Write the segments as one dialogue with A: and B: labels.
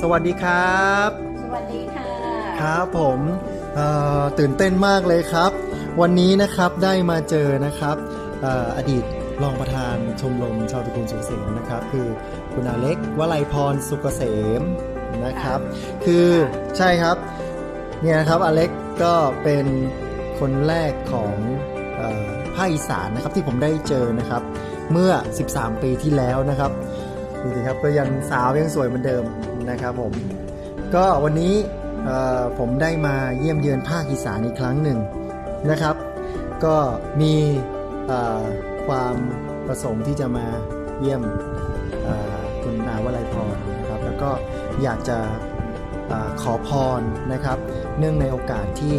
A: สวัสดีครับ
B: สวัสดีค่ะ
A: ครับผมเอ่อตื่นเต้นมากเลยครับ วันนี้นะครับได้มาเจอนะครับเอ่ออดีตรองประธานชมรมชาวตระกูลสุขเสมนะครับ คือคุณอาเล็กวลัยพรสุกเกษมนะครับ คือใช่ครับเนี่ยนะครับอาเล็กก็เป็นคนแรกของเออภาคอีสานนะครับที่ผมได้เจอนะครับ เมื่อ 13 ปีที่แล้วนะครับ ดูสิครับก็ยังสาวยังสวยเหมือนเดิมนะครับผม ก็วันนี้ผมได้มาเยี่ยมเยือนภาคอีสานอีกครั้งหนึ่งนะครับ ก็มีความประสงค์ที่จะมาเยี่ยมคุณอาวลัยพรนะครับ แล้วก็อยากจะอขอพรนะครับ เนื่องในโอกาสที่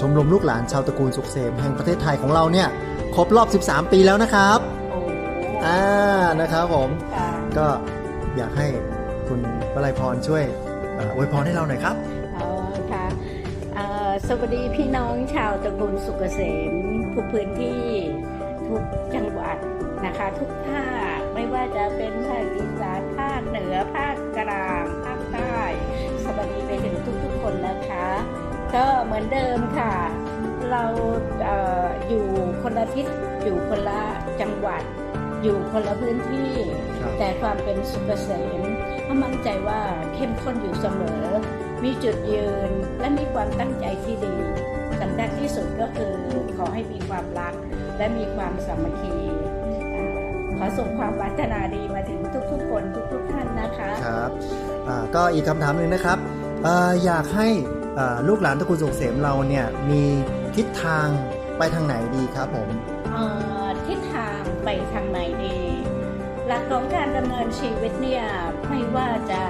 A: ชมรมลูกหลานชาวตระกูลสุขเสมแห่งประเทศไทยของเราเนี่ยครบรอบ 13 ปีแล้วนะครับ
B: อ้
A: อ่านะครับผม
B: ค่ะ
A: ก็อยากให้คุณวลัยพรช่วยเอ่ออวยพรให้เราหน่อยครับ
B: อ๋อค่ะเอ่อสวัสดีพี่น้องชาวตระกูลสุกเกษมทุกพื้นที่ทุกจังหวัดนะคะ ทุกภาคไม่ว่าจะเป็นภาคอีสานภาคเหนือภาคกลางภาคใต้ สวัสดีไปถึงทุกๆคนนะคะ ก็เหมือนเดิมค่ะ เราเอออยู่คนละทิศอยู่คนละจังหวัด อยู่คนละพื้นที่
A: ครับ
B: แต่ความเป็นสุขเกษมก็มั่นใจว่าเข้มข้นอยู่เสมอ มีจุดยืนและมีความตั้งใจที่ดีสำคัญที่สุดก็คือขอให้มีความรัก และมีความสามัคคีอ่าขอส่งความปรารถนาดีมาถึงทุกๆคนทุกๆท่านนะคะ
A: ครับอ่าก็อีกคำถามหนึ่งนะครับเอ่ออยากให้อ่าลูกหลานตระกูลสุขเสมเราเนี่ยมีทิศทางไปทางไหนดีครับผม
B: เอ่อทิศทางไปทางไหนดีหลักของการดำเนินชีวิตเนี่ยไม่ว่าจะ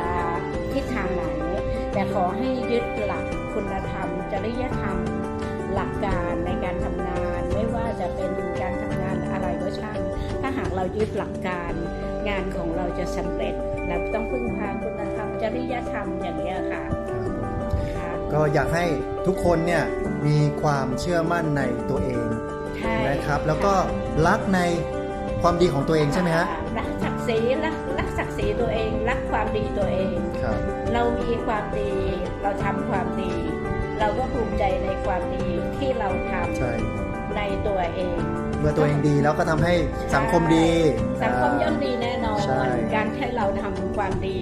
B: ทิศทางไหน แต่ขอให้ยึดหลักคุณธรรมจริยธรรม หลักการในการทำงาน ไม่ว่าจะเป็นการทำงานอะไรก็ช่างถ้าหากเรายึดหลักการงานของเราจะสำเร็จเราต้องพึ่งพาคุณธรรมจริยธรรมอย่างนี้ยค่ะค่ะ
A: ก็อยากให้ทุกคนเนี่ยมีความเชื่อมั่นในตัวเอง
B: ใช่
A: นะครับ แล้วก็รักใน ความดีของตัวเองใช่ไหมฮะ
B: รักศักดิ์ศรีรักรักศักดิ์ศรีตัวเอง รักความดีตัวเอง
A: ครับ
B: เรามีความดีเราทำความดี เราก็ภูมิใจในความดีที่เราท
A: ใช่ำ
B: ในตัวเอง
A: เมื่อตัวเองดีแล้วก็ทำให้สังคมดี
B: สังคมย่อมดีแน่นอน
A: ใช่
B: การที่เราทำความดี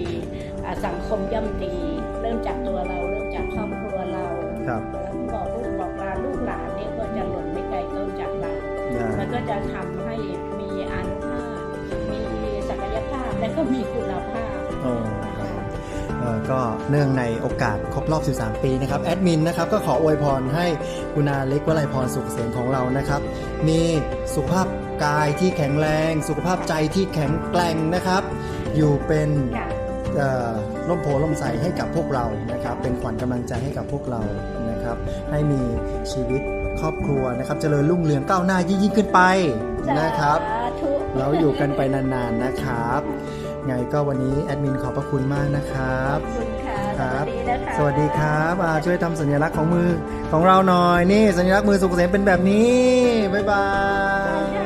B: อ่าสังคมย่อมดี เริ่มจากตัวเราเริ่มจากครอบครัวเรา
A: ครับ
B: แล้วบอกลูกบอกหลานลูกหลานเนี่ยก็จะหล่นไม่ไกลต้นจากเรา
A: ได้
B: มันก็จะทำให้ ก็มีคุณภาพ
A: โอ้ครับเอ่อก็เนื่องในโอกาสครบรอบ 13 ปีนะครับแอดมินนะครับก็ขออวยพรให้คุณอาเล็กวลัยพรสุขเสนของเรานะครับ มีสุขภาพกายที่แข็งแรง สุขภาพใจที่แข็งแกร่งนะครับ อยู่เป็น
B: ค่ะ
A: เอ่อร่มโพล่มใสให้กับพวกเรานะครับ เป็นขวัญกำลังใจให้กับพวกเรานะครับ ให้มีชีวิตครอบครัวนะครับเจริญรุ่งเรืองก้าวหน้ายิ่งๆขึ้นไปนะครับ
B: สาธุ
A: เราอยู่กันไปนานๆนะครับ ไงก็วันนี้แอดมินขอบพระคุณมากนะครับ
B: ขอบคุณค่ะ
A: ครับ
B: สวัสดีนะคะ
A: สวัสดีครับอ่าช่วยทำสัญลักษณ์ของมือของเราหน่อยนี่สัญลักษณ์มือสุขเกษมเป็นแบบนี้ บ๊ายบา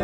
A: ย